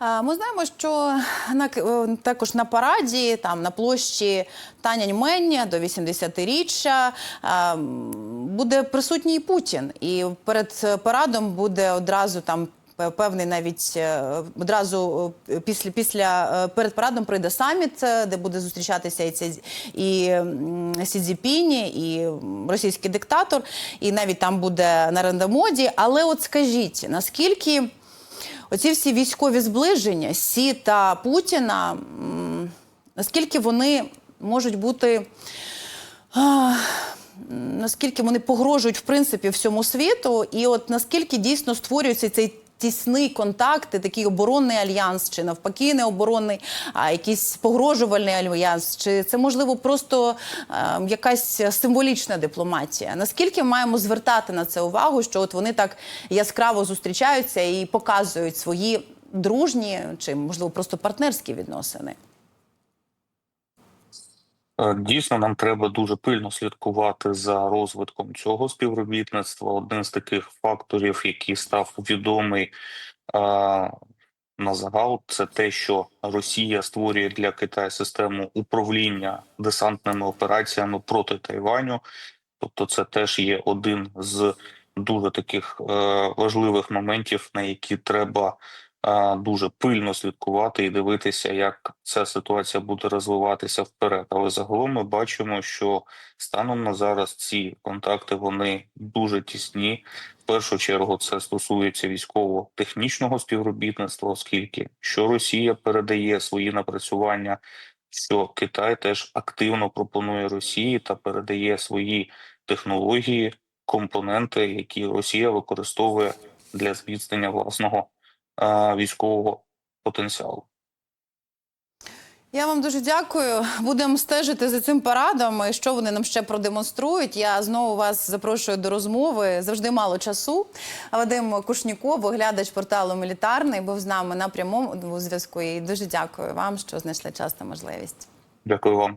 Ми знаємо, що на також на параді, там на площі Танянь-Мень до 80-річчя буде присутній Путін. І перед парадом буде одразу там. Певний навіть е, одразу е, після після е, перед парадом прийде саміт, де буде зустрічатися і Цзі- і м, Сі Цзіпіні, і російський диктатор, і навіть там буде Нарендра Моді. Але от скажіть, наскільки оці всі військові зближення Сі та Путіна, наскільки вони можуть бути. Наскільки вони погрожують в принципі всьому світу, і от наскільки дійсно створюється цей тісний контакт, такий оборонний альянс, чи навпаки, не оборонний, а якийсь погрожувальний альянс, чи це можливо просто е, якась символічна дипломатія? Наскільки маємо звертати на це увагу, що от вони так яскраво зустрічаються і показують свої дружні чи можливо просто партнерські відносини? Е, Дійсно, нам треба дуже пильно слідкувати за розвитком цього співробітництва. Один з таких факторів, який став відомий а, на загал, це те, що Росія створює для Китаю систему управління десантними операціями проти Тайваню. Тобто, це теж є один з дуже таких е, важливих моментів, на які треба е, дуже пильно слідкувати і дивитися, як ця ситуація буде розвиватися вперед. Але загалом ми бачимо, що станом на зараз ці контакти вони дуже тісні. В першу чергу це стосується військово-технічного співробітництва, оскільки що Росія передає свої напрацювання, що Китай теж активно пропонує Росії та передає свої технології, компоненти, які Росія використовує для зміцнення власного військового потенціалу. Я вам дуже дякую. Будемо стежити за цим парадом. і Що вони нам ще продемонструють? Я знову вас запрошую до розмови. Завжди мало часу. Вадим Кушніков, оглядач порталу Мілітарний, був з нами на прямому зв'язку. І дуже дякую вам, що знайшли час та можливість. Дякую вам.